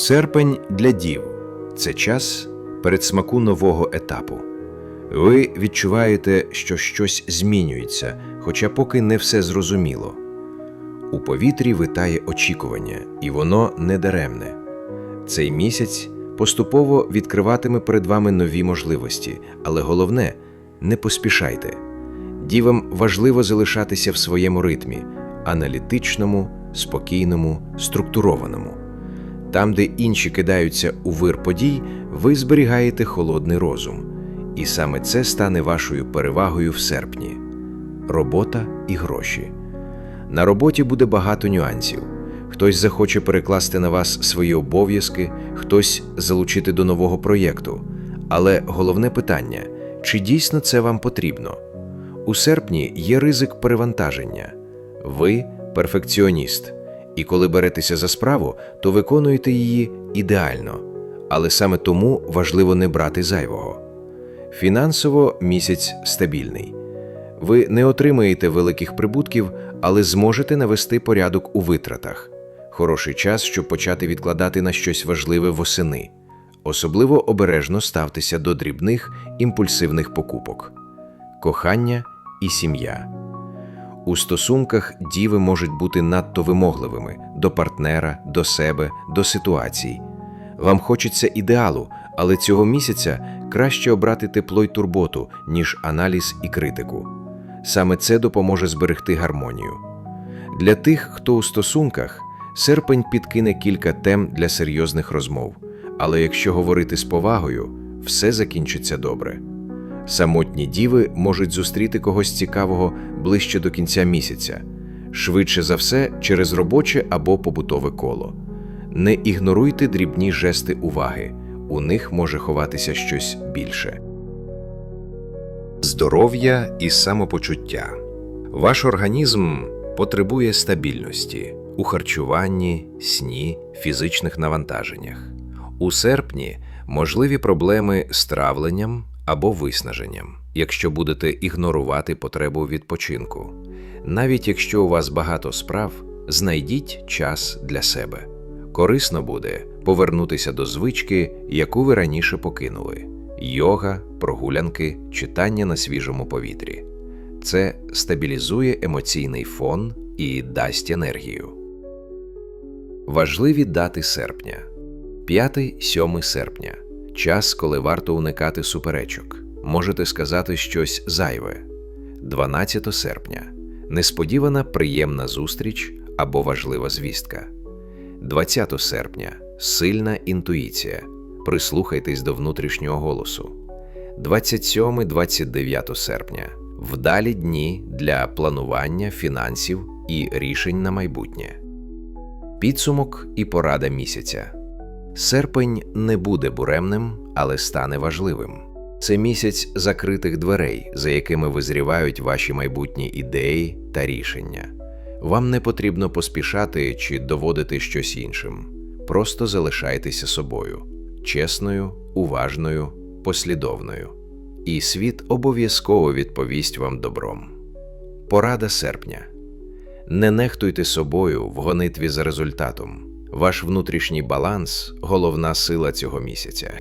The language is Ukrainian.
Серпень для дів це час передсмаку нового етапу. Ви відчуваєте, що щось змінюється, хоча поки не все зрозуміло. У повітрі витає очікування, і воно не даремне. Цей місяць поступово відкриватиме перед вами нові можливості, але головне не поспішайте. Дівам важливо залишатися в своєму ритмі аналітичному, спокійному, структурованому. Там, де інші кидаються у вир подій, ви зберігаєте холодний розум. І саме це стане вашою перевагою в серпні робота і гроші. На роботі буде багато нюансів. Хтось захоче перекласти на вас свої обов'язки, хтось залучити до нового проєкту. Але головне питання: чи дійсно це вам потрібно? У серпні є ризик перевантаження. Ви перфекціоніст, і коли беретеся за справу, то виконуєте її ідеально. Але саме тому важливо не брати зайвого. Фінансово місяць стабільний. Ви не отримаєте великих прибутків, але зможете навести порядок у витратах. Хороший час, щоб почати відкладати на щось важливе восени. Особливо обережно ставтеся до дрібних імпульсивних покупок. Кохання і сім'я. У стосунках діви можуть бути надто вимогливими до партнера, до себе, до ситуацій. Вам хочеться ідеалу, але цього місяця краще обрати тепло й турботу, ніж аналіз і критику. Саме це допоможе зберегти гармонію. Для тих, хто у стосунках, серпень підкине кілька тем для серйозних розмов, але якщо говорити з повагою, все закінчиться добре. Самотні діви можуть зустріти когось цікавого ближче до кінця місяця, швидше за все через робоче або побутове коло. Не ігноруйте дрібні жести уваги, у них може ховатися щось більше. Здоров'я і самопочуття. Ваш організм потребує стабільності у харчуванні, сні, фізичних навантаженнях. У серпні можливі проблеми з травленням або виснаженням, якщо будете ігнорувати потребу відпочинку. Навіть якщо у вас багато справ, знайдіть час для себе. Корисно буде повернутися до звички, яку ви раніше покинули: йога, прогулянки, читання на свіжому повітрі. Це стабілізує емоційний фон і дасть енергію. Важливі дати серпня 5-7 серпня час, коли варто уникати суперечок. Можете сказати щось зайве. 12 серпня несподівана приємна зустріч або важлива звістка. 20 серпня сильна інтуїція. Прислухайтесь до внутрішнього голосу. 27-29 серпня вдалі дні для планування фінансів і рішень на майбутнє. Підсумок і порада місяця. Серпень не буде буремним, але стане важливим. Це місяць закритих дверей, за якими визрівають ваші майбутні ідеї та рішення. Вам не потрібно поспішати чи доводити щось іншим. Просто залишайтеся собою, чесною, уважною, послідовною. І світ обов'язково відповість вам добром. Порада серпня. Не нехтуйте собою в гонитві за результатом. Ваш внутрішній баланс головна сила цього місяця.